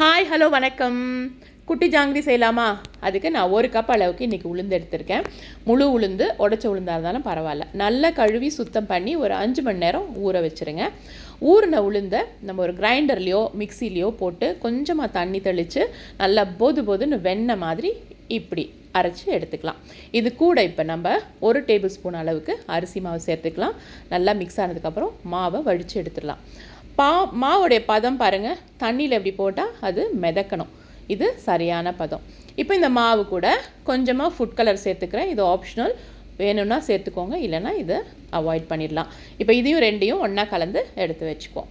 Hi hello வணக்கம். குட்டி ஜாங்கிரி செய்யலாமா? அதுக்கு நான் ஒரு கப் அளவுக்கு இன்றைக்கி உளுந்து எடுத்திருக்கேன். முழு உளுந்து உடச்ச உளுந்தாக இருந்தாலும் பரவாயில்ல. நல்லா கழுவி சுத்தம் பண்ணி ஒரு அஞ்சு மணி நேரம் ஊற வச்சுருங்க. ஊறின உளுந்தை நம்ம ஒரு கிரைண்டர்லேயோ மிக்சிலேயோ போட்டு கொஞ்சமாக தண்ணி தெளித்து நல்லா போது போதுன்னு வெண்ணெய் மாதிரி இப்படி அரைச்சி எடுத்துக்கலாம். இது கூட இப்போ நம்ம ஒரு டேபிள் ஸ்பூன் அளவுக்கு அரிசி மாவு சேர்த்துக்கலாம். நல்லா மிக்ஸ் ஆனதுக்கப்புறம் மாவை வடித்து எடுத்துடலாம். பா மாவுடைய பதம் பாருங்கள் தண்ணியில் எப்படி போட்டால் அது மிதக்கணும். இது சரியான பதம். இப்போ இந்த மாவு கூட கொஞ்சமாக ஃபுட் கலர் சேர்த்துக்கிறேன். இது ஆப்ஷனல் வேணும்னா சேர்த்துக்கோங்க. இல்லைனா இதை அவாய்ட் பண்ணிடலாம். இப்போ இதையும் ரெண்டையும் ஒன்றா கலந்து எடுத்து வச்சுக்குவோம்.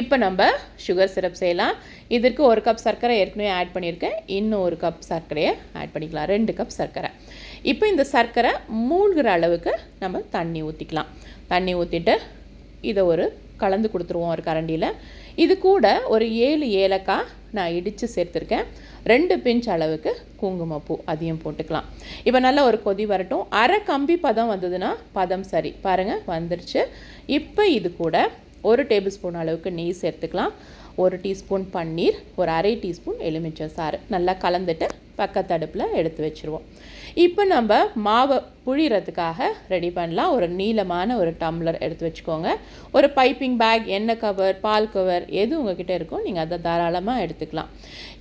இப்போ நம்ம சுகர் சிரப் செய்யலாம். இதற்கு ஒரு கப் சர்க்கரை ஏற்கனவே ஆட் பண்ணியிருக்கேன். இன்னும் ஒரு கப் சர்க்கரையை ஆட் பண்ணிக்கலாம். ரெண்டு கப் சர்க்கரை. இப்போ இந்த சர்க்கரை மூழ்கிற அளவுக்கு நம்ம தண்ணி ஊற்றிக்கலாம் தண்ணி ஊற்றிட்டு இதை ஒரு கலந்து கொடுத்துருவோம் ஒரு கரண்டியில். இது கூட ஒரு ஏழு ஏலக்காய் நான் இடித்து சேர்த்துருக்கேன். ரெண்டு பிஞ்ச் அளவுக்கு குங்குமப்பூ அதையும் போட்டுக்கலாம். இப்போ நல்லா ஒரு கொதி வரட்டும். அரை கம்பி பதம் வந்ததுன்னா பதம் சரி. பாருங்கள் வந்துருச்சு. இப்போ இது கூட ஒரு டேபிள் ஸ்பூன் அளவுக்கு நெய் சேர்த்துக்கலாம். ஒரு டீஸ்பூன் பன்னீர் ஒரு அரை டீஸ்பூன் எலுமிச்சை சாறு. நல்லா கலந்துட்டு பக்கத்தடுப்பில் எடுத்து வச்சுருவோம். இப்போ நம்ம மாவை புழிகிறதுக்காக ரெடி பண்ணலாம். ஒரு நீளமான ஒரு டம்ளர் எடுத்து வச்சுக்கோங்க. ஒரு பைப்பிங் பேக் எண்ணெய் கவர் பால் கவர் எது உங்ககிட்ட இருக்கோ நீங்கள் அதை தாராளமாக எடுத்துக்கலாம்.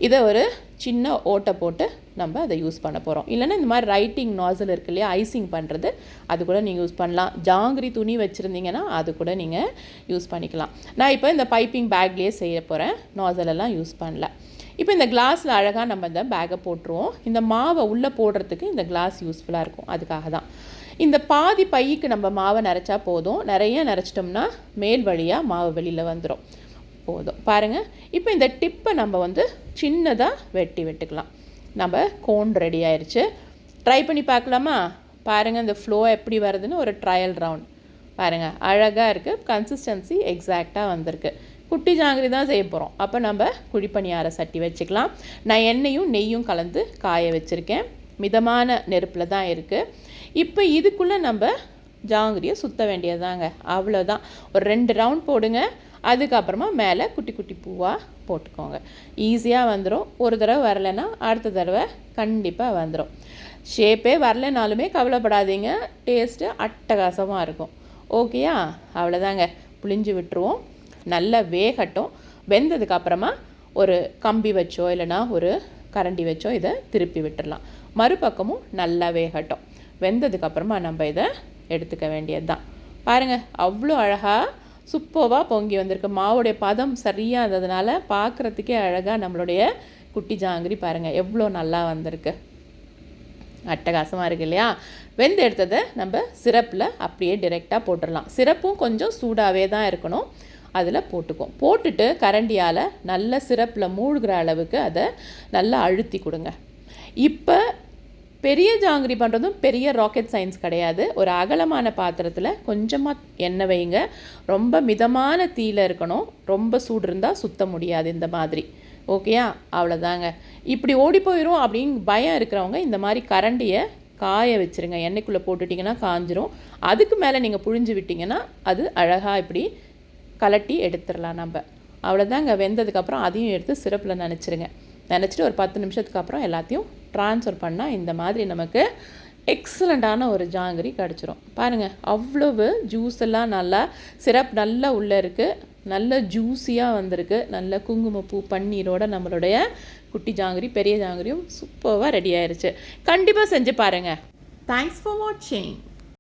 இதை ஒரு சின்ன ஓட்டை போட்டு நம்ம அதை யூஸ் பண்ண போகிறோம் இல்லைன்னா இந்த மாதிரி ரைட்டிங் நாசல் இருக்கு இல்லையா ஐசிங் பண்ணுறது அது கூட நீங்கள் யூஸ் பண்ணலாம். ஜாங்கிரி துணி வச்சுருந்தீங்கன்னா அது கூட நீங்கள் யூஸ் பண்ணிக்கலாம். நான் இப்போ இந்த பைப்பிங் பேக்லேயே செய்ய போகிறேன் நாசலெல்லாம் யூஸ் பண்ணல. இப்போ இந்த கிளாஸில் அழகாக நம்ம இந்த பேக்கை போட்டுருவோம். இந்த மாவை உள்ளே போடுறதுக்கு இந்த கிளாஸ் யூஸ்ஃபுல்லாக இருக்கும். அதுக்காக தான். இந்த பாதி பைக்கு நம்ம மாவை நிறச்சா போதும். நிறைய நிறச்சிட்டோம்னா மேல் வழியாக மாவு வெளியில் வந்துடும் போதும். பாருங்கள் இப்போ இந்த டிப்பை நம்ம வந்து சின்னதாக வெட்டி வெட்டுக்கலாம். நம்ம கோன் ரெடி ஆயிடுச்சு ட்ரை பண்ணி பார்க்கலாமா? பாருங்கள் இந்த ஃப்ளோ எப்படி வருதுன்னு ஒரு ட்ரையல் ரவுண்ட் பாருங்கள் அழகாக இருக்குது கன்சிஸ்டன்சி எக்ஸாக்டாக வந்திருக்கு. குட்டி ஜாங்கிரி தான் செய்ய போகிறோம் அப்போ நம்ம குழிப்பணியார சட்டி வச்சுக்கலாம். நான் எண்ணெயும் நெய்யும் கலந்து காய வச்சுருக்கேன். மிதமான நெருப்பில் தான் இருக்குது இப்போ இதுக்குள்ளே நம்ம ஜாங்கிரியை சுற்ற வேண்டியதாங்க அவ்வளோதான் ஒரு ரெண்டு ரவுண்ட் போடுங்க. அதுக்கப்புறமா மேலே குட்டி குட்டி பூவாக போட்டுக்கோங்க. ஈஸியாக வந்துடும் ஒரு தடவை வரலைன்னா அடுத்த தடவை கண்டிப்பாக வந்துடும் ஷேப்பே வரலைனாலுமே கவலைப்படாதீங்க. டேஸ்ட்டு அட்டகாசமாக இருக்கும். ஓகேயா அவ்வளோதாங்க புளிஞ்சு விட்டுருவோம். நல்லா வேகட்டும். வெந்ததுக்கு அப்புறமா ஒரு கம்பி வச்சோ இல்லைனா ஒரு கரண்டி வச்சோ இதை திருப்பி விட்டுடலாம் மறுபக்கமும் நல்லா வேகட்டும். வெந்ததுக்கப்புறமா நம்ம இதை எடுத்துக்க வேண்டியது தான் பாருங்கள் அவ்வளோ அழகாக சூப்பர்வாக பொங்கி வந்திருக்கு. மாவுடைய பதம் சரியாக இருந்ததுனால பார்க்குறதுக்கே அழகாக நம்மளுடைய குட்டி ஜாங்கிரி பாருங்கள் எவ்வளோ நல்லா வந்திருக்கு. அட்டகாசமாக இருக்குது இல்லையா? வெந்து எடுத்ததை நம்ம சிரப்பில் அப்படியே டிரெக்டாக போட்டுடலாம் சிரப்பும் கொஞ்சம் சூடாகவே தான் இருக்கணும். அதில் போட்டுக்கும் போட்டுட்டு கரண்டியால் நல்ல சிரப்பில் மூழ்கிற அளவுக்கு அதை நல்லா அழுத்தி கொடுங்க. இப்போ பெரிய ஜாங்கிரி பண்ணுறதும் பெரிய ராக்கெட் சயின்ஸ் கிடையாது. ஒரு அகலமான பாத்திரத்தில் கொஞ்சமாக எண்ணெய் வைங்க. ரொம்ப மிதமான தீயில் இருக்கணும். ரொம்ப சூடு இருந்தால் சுத்த முடியாது இந்த மாதிரி. ஓகேயா? அவ்வளோதாங்க இப்படி ஓடி போயிடும் அப்படின்னு பயம் இருக்கிறவங்க இந்த மாதிரி கரண்டியை காய வச்சுருங்க. எண்ணெய்க்குள்ளே போட்டுட்டிங்கன்னா காஞ்சிரும். அதுக்கு மேலே நீங்கள் புழிஞ்சு விட்டிங்கன்னா அது அழகாக இப்படி கலட்டி எடுத்துடலாம் நம்ம. அவ்வளோதாங்க வெந்ததுக்கப்புறம் அதையும் எடுத்து சிறப்பில் நினச்சிருங்க. நினச்சிட்டு ஒரு பத்து நிமிஷத்துக்கு அப்புறம் எல்லாத்தையும் ட்ரான்ஸ்ஃபர் பண்ணால் இந்த மாதிரி நமக்கு எக்ஸலண்ட்டான ஒரு ஜாங்கிரி கிடச்சிரும். பாருங்கள் அவ்வளவு ஜூஸ் எல்லாம் நல்லா சிரப் நல்லா உள்ளே இருக்குது நல்ல ஜூஸியாக வந்திருக்கு. நல்ல குங்குமப்பூ பன்னீரோட நம்மளுடைய குட்டி ஜாங்கிரி பெரிய ஜாங்கிரியும் சூப்பராக ரெடி ஆயிடுச்சு கண்டிப்பாக செஞ்சு பாருங்கள் தேங்க்ஸ் ஃபார் வாட்சிங்